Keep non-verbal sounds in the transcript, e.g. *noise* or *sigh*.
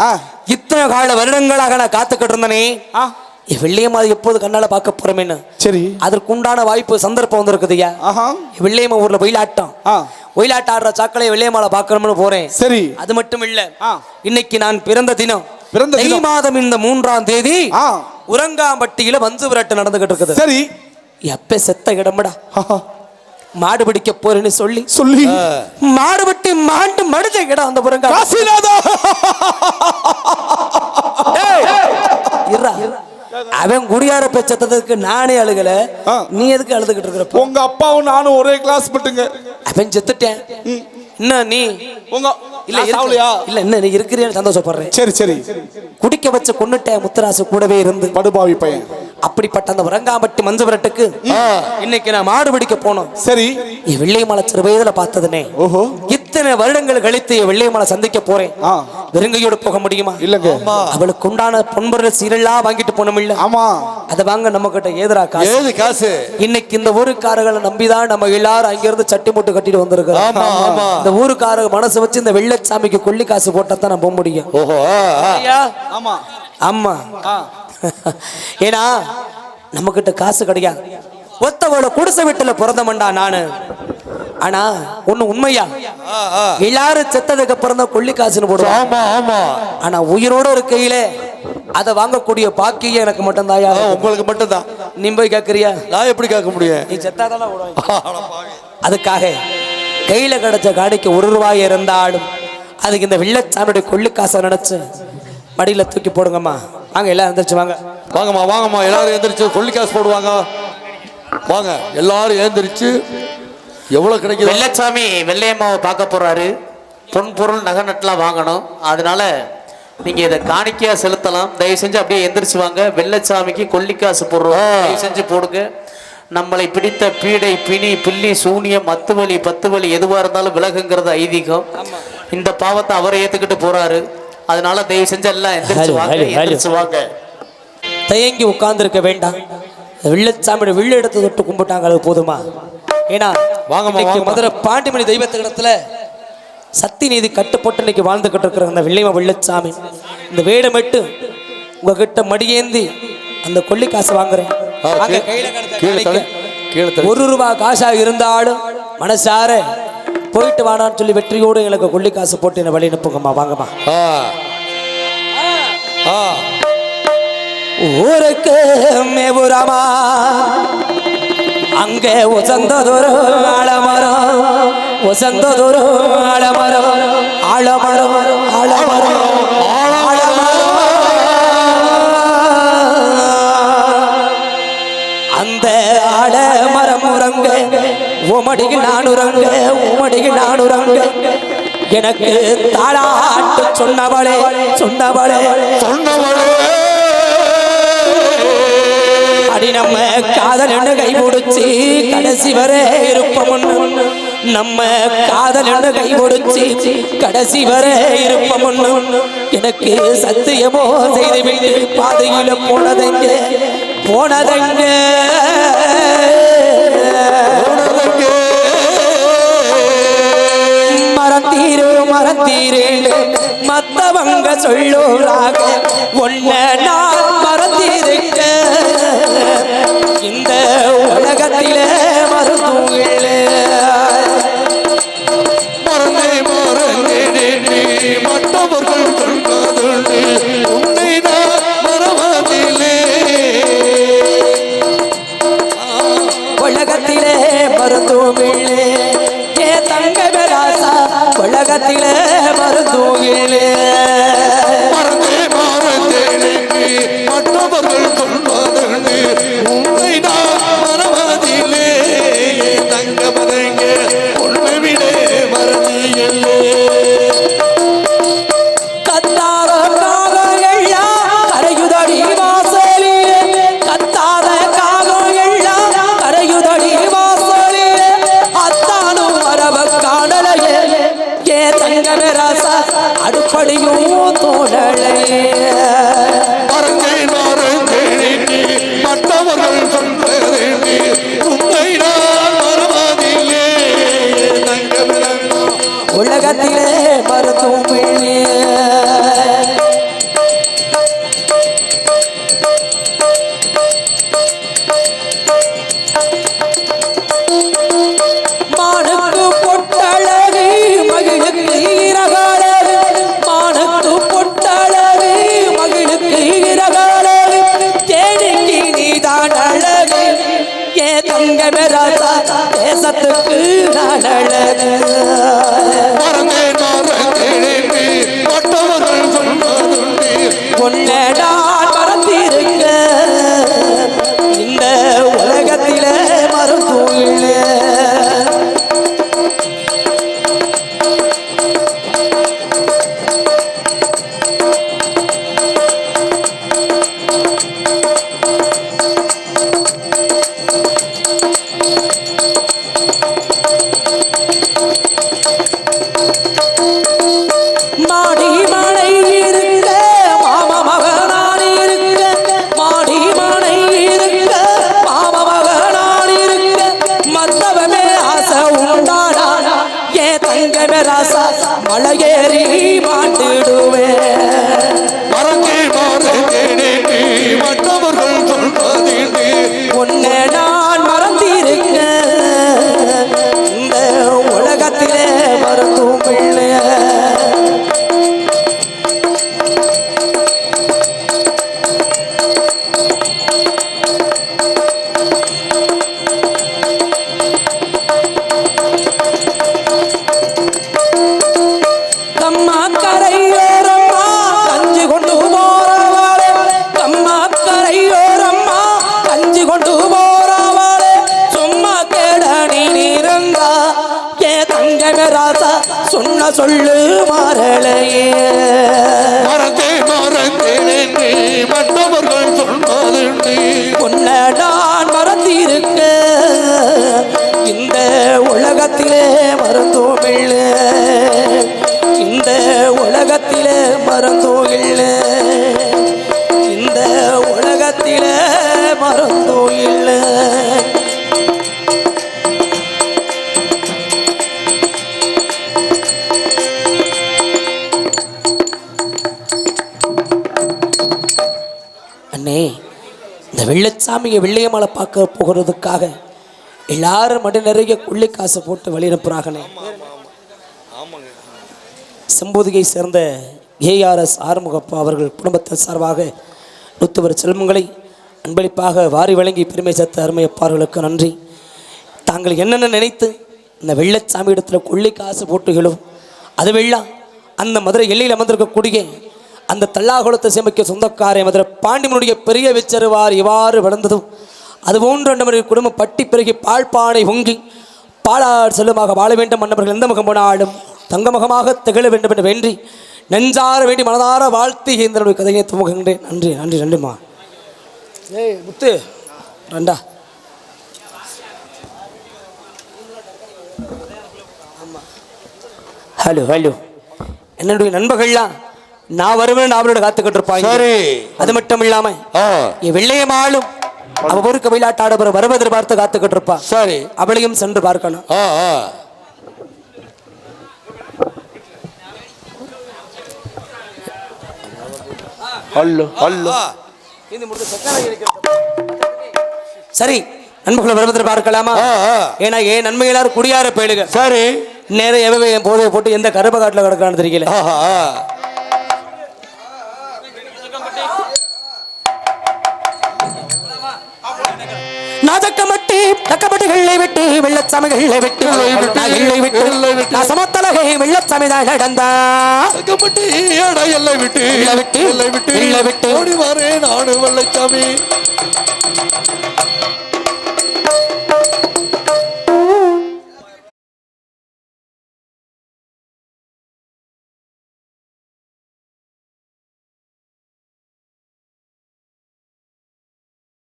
ஆ. இத்தனை கால வருடங்களாக நான் காத்துக்கிட்டு இருந்தனே. வெள்ளியம்மா அது எப்போது கண்ணால பார்க்க போறமேன்னு. சரி. அதற்குண்டான வாய்ப்பு சந்தர்ப்பம் வந்திருக்குதுயா ஆஹா. வெள்ளியம்மா ஊர்ல ஒயிலாட்டம். ஆ. ஒயிலாட்டம் ஆடுற சாக்களை வெள்ளியம்மால பார்க்கணும்னு போறேன். சரி. அது மட்டும் இல்ல. இன்னைக்கு நான் பிறந்த தினம். பிறந்த. மாதம் இந்த மூன்றாம் தேதி உரங்காம்பட்டியில மஞ்சு விரட்டு நடந்துகிட்டு இருக்குது. சரி. எப்ப செத்த இடம்டா. மாடு பிடிக்க போறேன்னு சொல்லி சொல்லி மாடு விட்டு மாண்டு மடிஞ்ச இடம் அந்த உரங்கா காசிநாதா. அவன் குடியார பெச்சத்ததுக்கு நானே அழுகல. நீ எதுக்கு அழுதுகிட்டு இருக்கிற உங்க அப்பாவும் நானும் ஒரே கிளாஸ் பட்டுங்க அவன் செத்துட்டேன். என்ன நீ? உங்க இல்ல சாவலியா? இல்ல என்ன நீ இருக்கிறேன்னு சந்தோஷப்படுறேன். சரி சரி. குடிக்க வச்ச கொன்னுட்டேன் முத்தராசு கூடவே இருந்து. படுபாவி பையன். அப்படிப்பட்ட அந்த உரங்காம்பட்டி மஞ்சு விரட்டுக்கு இன்னைக்கு நான் மாடு பிடிக்க போனோம். சரி. என் வெள்ளையமலை சிறு வயதுல பார்த்ததுனே. ஓஹோ. இத்தனை வருடங்கள் கழித்து என் வெள்ளையமலை சந்திக்க போறேன்? வெறுங்கையோடு போக முடியுமா? இல்லங்க. அவளுக்கு உண்டான பொன்பொருள் சீரெல்லாம் வாங்கிட்டு போனோம் இல்ல ஆமா. அதை வாங்க நம்ம கிட்ட ஏதுரா காசு? ஏது காசு? இன்னைக்கு இந்த ஊருக்காரர்களை நம்பிதான் நம்ம எல்லாரும் அங்கிருந்து சட்டி மூட்டை கட்டிட்டு வந்திருக்கிறோம். ஆமா, ஆமா. இந்த ஊருக்காரங்க மனசு வச்சு இந்த வெள்ளச்சாமிக்கு கொள்ளி காசு போட்டா தான் நான் போக முடியும். ஓஹோ ஆமா. ஆமா. *laughs* ஏன்னா நம்ம கிட்ட காசு கிடையாது. ஒத்தவள குடிசை வீட்டுல பிறந்தமண்டா நானு. ஆனா ஒண்ணு உண்மையா. எல்லாரும் செத்ததுக்கு அப்புறம் தான் கொள்ளி காசுன்னு ஆமா ஆனா உயிரோட இருக்கையில அதை வாங்கக்கூடிய பாக்கியம் எனக்கு மட்டும் தாயா உங்களுக்கு மட்டும்தான். நீ போய் கேக்குறியா? நான் எப்படி கேட்க முடியும்? நீ செத்தாதான் அதுக்காக கையில கிடைச்ச காடிக்கு ஒரு ரூபாய் இருந்தாலும் அதுக்கு இந்த வெள்ளச்சாமியுடைய கொள்ளி காசை நினைச்சு மடியில தூக்கி போடுங்கம்மா. வாங்க எல்லாம் எந்திரிச்சு வாங்க. வாங்கம்மா வாங்கம்மா. எல்லாரும் எந்திரிச்சு கொள்ளி காசு போடுவாங்க. வாங்க எல்லாரும் எழுந்திரிச்சு எவ்வளவு கிடைக்குது? வெள்ளச்சாமி வெள்ளையம்மாவை பார்க்க போறாரு. பொன் பொருள் நகை நட்டுலாம் வாங்கணும். அதனால நீங்க இதை காணிக்கையா செலுத்தலாம். தயவு செஞ்சு அப்படியே எந்திரிச்சு வாங்க. வெள்ளச்சாமிக்கு கொல்லிக்காசு போடுறோம். தயவு செஞ்சு போடுங்க. நம்மளை பிடித்த பீடை பிணி பில்லி சூனியம் மத்து வலி பத்து வலி எதுவா இருந்தாலும் விலகுங்கிறது ஐதீகம். இந்த பாவத்தை அவரை ஏத்துக்கிட்டு போறாரு. அதனால தயவு செஞ்சு எல்லாம் எந்திரிச்சு வாங்க. எந்திரிச்சு வாங்க. தயங்கி உட்கார்ந்திருக்க வேண்டாம். வெள்ளச்சாமியோட வில்லு எடுத்து தொட்டு கும்பிட்டாங்க அது போதுமா? ஏன்னா வாங்கம்மா. மதுரை பாண்டிமணி தெய்வத்து இடத்துல சக்தி நீதி கட்டுப்பட்டு இன்னைக்கு வாழ்ந்துகிட்டு இருக்கிற அந்த வெள்ளைமா வெள்ளச்சாமி. இந்த வேடமிட்டு உங்ககிட்ட மடியேந்தி அந்த கொள்ளி காசு வாங்குறேன். வாங்க. ஒரு ரூபா காசா இருந்தாலும் மனசார போயிட்டு வாடான்னு சொல்லி வெற்றியோடு எங்களுக்கு கொள்ளி காசு போட்டு என்ன வழி அனுப்புங்கம்மா வாங்கம்மா. ஊருக்கு மேபுரமா அங்கே உசந்ததொரு ஆலமரம் உசந்ததொரு ஆலமரம் ஆலமரம் ஆழமரம் ஆலமரம். அந்த ஆலமரம் உறங்க உமடியில் நான் உறங்க உமடிக்கு நான் உறங்க. எனக்கு தாளாட்டு சொன்னவளே சொன்னவளே சொன்னவளே. அடி நம்ம காதல் என்ன கை முடிச்சு கடைசி வரை இருப்போம் நம்ம காதல் என்ன கை முடிச்சு கடைசி வரை இருப்போம் எனக்கு சத்தியமோ செய்து விட்டு பாதையில போனதெங்க? போனதெங்க? மறந்தீரு மறந்தீரு மத்தவங்க சொல்லுறாங்க. ஒன்ன நான் மறந்திருக்க உலகத்திலே மருந்துங்களே போறீங்க ராஜா தேசத்துக்கு நடழகு பொன்னடா பறந்திருக்க இந்த உலகத்தில மருத்துவ சொல்லு மாறலையே. மறந்தே மறந்தேனே மற்றவர்கள் சொல்வதில்லை உன்னை நான் மறந்திருக்க. இந்த உலகத்திலே மறந்தும் அண்ணே இந்த வெள்ளச்சாமியை வெள்ளையமலை பார்க்க போகிறதுக்காக எல்லாரும் மடி நிறைய கொள்ளி காசை போட்டு வழி அனுப்புறாங்கண்ணே சேர்ந்த ஏஆர்எஸ் ஆறுமுகப்பா அவர்கள் குடும்பத்தின் சார்பாக நூற்றுவர் செல்வங்களை அன்பளிப்பாக வாரி வழங்கி பெருமை சேர்த்த அருமையப்பார்களுக்கு நன்றி. தாங்கள் என்னென்ன நினைத்து இந்த வெள்ளச்சாமி இடத்துல கொள்ளி காசு போட்டுகளும் அது வெள்ளம் அந்த மதுரை எல்லையில் அமர்ந்திருக்கக்கூடிய அந்த தல்லாகுளத்தை சேமிக்க சொந்தக்காரை மதுரை பாண்டிமனுடைய பெரிய விச்சருவார் இவ்வாறு வளர்ந்ததும் அதுபோன்று அண்டமருடைய குடும்பம் பட்டி பிறகி பாழ்பானை உங்கி பாலார் செல்லுமாக வாழ வேண்டும் மன்னவர்கள் எந்த முகம் போனாலும் தங்கமுகமாக திகழ வேண்டும் என்று வேண்டி நெஞ்சார வேண்டி மனதார வாழ்த்தி இயந்திரனுடைய கதையை துவங்குகின்றேன். நன்றி நன்றி நன்றிம்மா. ஏய் முத்து ரெண்டா. Hello hello. என்னுடைய நண்பர்கள்லாம் நான் வருவேன் அவரோட காத்துக்கிட்டு இருப்பாங்க சரி. அது மட்டும் இல்லாம என் வெள்ளையமாளும் அவ ஊருக்கு விளையாட்டாட வருவ எதிர்பார்த்து காத்துக்கிட்டு இருப்பா சரி. அவளையும் சென்று பார்க்கணும். ஹல்லோ ஹல்லோ சரி நண்பர்களை வருவதை பார்க்கலாமா. ஏன்னா ஏன் நன்மைகளார் குடியார போயிடுங்க சரி. நேரம் எவ என் போதையை போட்டு எந்த கருப்ப காட்டில் கிடக்கான்னு தெரியல நாதக்கமட்டி தக்கமட்டிகளை விட்டு வெள்ளச்சாமிகளை விட்டு. நாய்களை விட்டு நான் சமத்தலகை வெள்ளச்சாமிதான் நடந்தா. தக்கப்பட்டு ஏடா எல்லை விட்டு. எல்லை விட்டு, எல்லை விட்டு. எல்லை விட்டு. ஓடி வரேன் நாடு வெள்ளைச்சாமி